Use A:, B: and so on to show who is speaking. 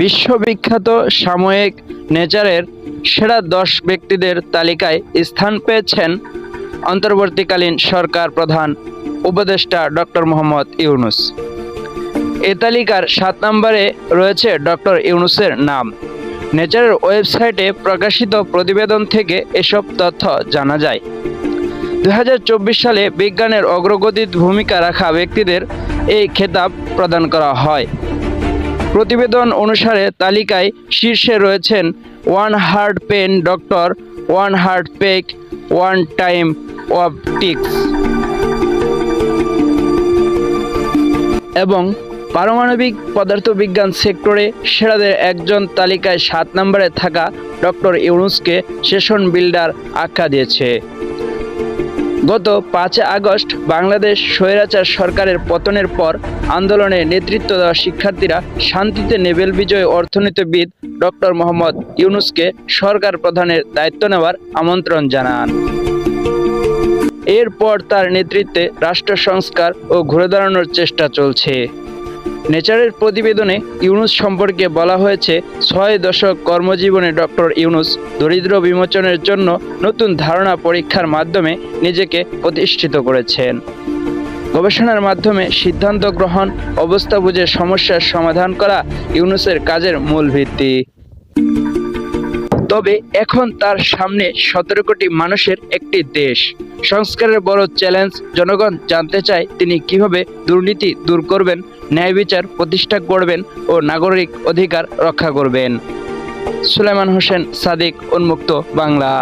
A: বিশ্ববিখ্যাত সাময়িক নেচারের সেরা দশ ব্যক্তিদের তালিকায় স্থান পেয়েছেন অন্তর্বর্তীকালীন সরকার প্রধান উপদেষ্টা ডক্টর মোহাম্মদ ইউনুস। এ তালিকার সাত নম্বরে রয়েছে ডক্টর ইউনুসের নাম। নেচারের ওয়েবসাইটে প্রকাশিত প্রতিবেদন থেকে এসব তথ্য জানা যায়। দু হাজার চব্বিশ সালে বিজ্ঞানের অগ্রগতির ভূমিকা রাখা ব্যক্তিদের এই খেতাব প্রদান করা হয়। প্রতিবেদন অনুসারে তালিকায় শীর্ষে রয়েছেন one heart pen doctor, one heart পেক, ওয়ান টাইম অপটিক্স এবং পারমাণবিক পদার্থবিজ্ঞান সেক্টরে সেরাদের একজন তালিকায় সাত নম্বরে থাকা ডক্টর ইউনুসকে সেশন বিল্ডার আখ্যা দিয়েছে। গত পাঁচ আগস্ট বাংলাদেশ স্বৈরাচার সরকারের পতনের পর আন্দোলনে নেতৃত্ব দেওয়া শিক্ষার্থীরা শান্তিতে নেবেল বিজয় অর্থনীতিবিদ ডক্টর মোহাম্মদ ইউনুসকে সরকার প্রধানের দায়িত্ব নেওয়ার আমন্ত্রণ জানান। এরপর তার নেতৃত্বে রাষ্ট্র সংস্কার ও ঘুরে দাঁড়ানোর চেষ্টা চলছে। নেচারের প্রতিবেদনে ইউনুস সম্পর্কে বলা হয়েছে, ছয় দশক কর্মজীবনে ডক্টর ইউনুস দরিদ্র বিমোচনের জন্য নতুন ধারণা পরীক্ষার মাধ্যমে নিজেকে প্রতিষ্ঠিত করেছেন। গবেষণার মাধ্যমে সিদ্ধান্ত গ্রহণ, অবস্থা বুঝে সমস্যার সমাধান করা ইউনুসের কাজের মূল ভিত্তি। তবে এখন তার সামনে সতেরো কোটি মানুষের একটি দেশ। সংস্কারের বড় চ্যালেঞ্জ জনগণ জানতে চায় তিনি কীভাবে দুর্নীতি দূর করবেন, ন্যায় বিচার প্রতিষ্ঠা করবেন ও নাগরিক অধিকার রক্ষা করবেন। সুলেমান হোসেন সাদিক, উন্মুক্ত বাংলা।